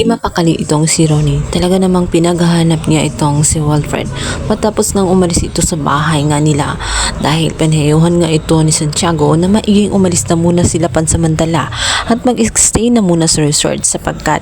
Di mapakali itong si Ronnie. Talaga namang pinaghahanap niya itong si Wilfred. Matapos nang umalis ito sa bahay nga nila dahil pinahayuhan nga ito ni Santiago na maiging umalis na muna sila pansamantala at mag-stay na muna sa resort sapagkat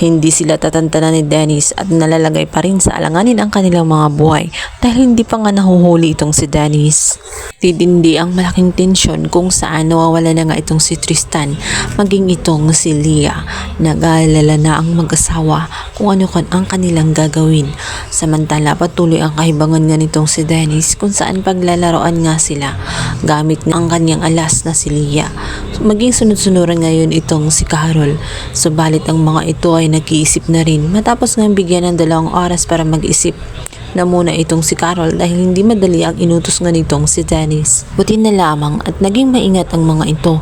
hindi sila tatantanan ni Dennis at nalalagay pa rin sa alanganin ang kanilang mga buhay dahil hindi pa nga nahuhuli itong si Dennis. Titindi ang malaking tensyon kung saan nawawala na nga itong si Tristan maging itong si Leah. Nag-aalala na ang mag-asawa kung ano kan ang kanilang gagawin. Samantala patuloy ang kahibangan nga nitong si Dennis kung saan paglalaroan nga sila gamit nga ang kanyang alas na si Leah. Maging sunod-sunuran ngayon itong si Carol. Subalit ang mga ito ay nag-iisip na rin matapos nga bigyan ng dalawang oras para mag-isip na muna itong si Carol dahil hindi madali ang inutos nga nitong si Dennis. Buti na lamang at naging maingat ang mga ito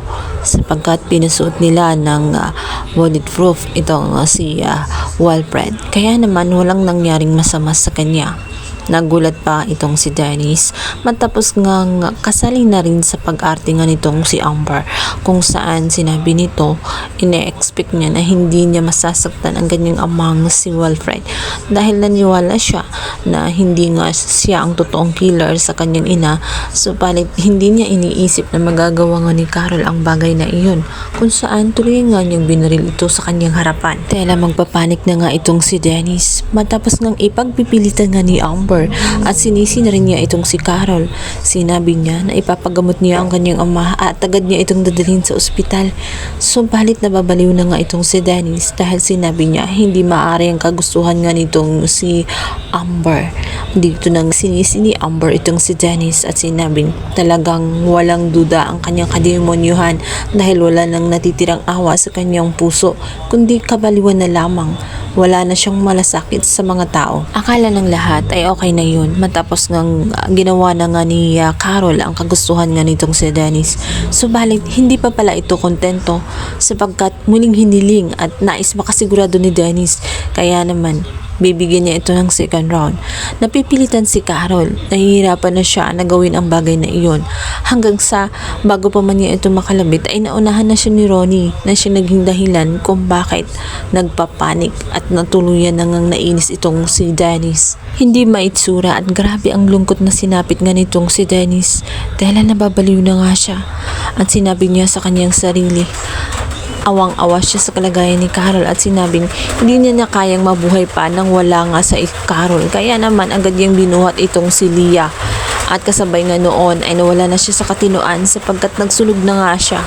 sapagkat pinasuot nila ng uh, bulletproof itong uh, si uh, Wilfred. Kaya naman walang nangyaring masama sa kanya. Nagulat pa itong si Dennis. Matapos nga kasali na rin sa pag-arte nga nitong si Amber kung saan sinabi nito ine-expect niya na hindi niya masasaktan ang ganyang amang si Wilfred. Dahil naniwala siya na hindi nga siya ang totoong killer sa kanyang ina subalit hindi niya iniisip na magagawa nga ni Carol ang bagay na iyon kung saan tuloy nga niyang binaril ito sa kanyang harapan. Tela magpapanik na nga itong si Dennis. Matapos ngang ipagpipilitan nga ni Amber at sinisi na rin niya itong si Carol. Sinabi niya na ipapagamot niya ang kanyang ama at agad niya itong dadalhin sa ospital. Subalit nababaliw na nga itong si Dennis dahil sinabi niya hindi maaari ang kagustuhan nga nitong si Amber. Dito nang sinisi ni Amber itong si Dennis at sinabing talagang walang duda ang kanyang kademonyuhan dahil wala nang natitirang awa sa kanyang puso kundi kabaliwan na lamang. Wala na siyang malasakit sa mga tao. Akala ng lahat ay okay na yun matapos ngang uh, ginawa na nga ni uh, Carol ang kagustuhan nga nitong si Dennis. Subalit hindi pa pala ito kontento sapagkat muling hiniling at nais makasigurado ni Dennis. Kaya naman bibigyan niya ito ng second round. Napipilitan si Carol, nahihirapan na siya na gawin ang bagay na iyon. Hanggang sa bago pa man niya ito makalabit ay naunahan na siya ni Ronnie na siya naging dahilan kung bakit nagpapanik at natuluyan na ngang nainis itong si Dennis. Hindi maitsura at grabe ang lungkot na sinapit nga nitong si Dennis dahil nababaliw na nga siya at sinabi niya sa kanyang sarili awang-awa siya sa kalagayan ni Carol at sinabing hindi niya na kayang mabuhay pa nang wala nga sa Carol. Kaya naman agad niyang binuhat itong si Leah. At kasabay nga noon ay nawala na siya sa katinuan sapagkat nagsunog na nga siya.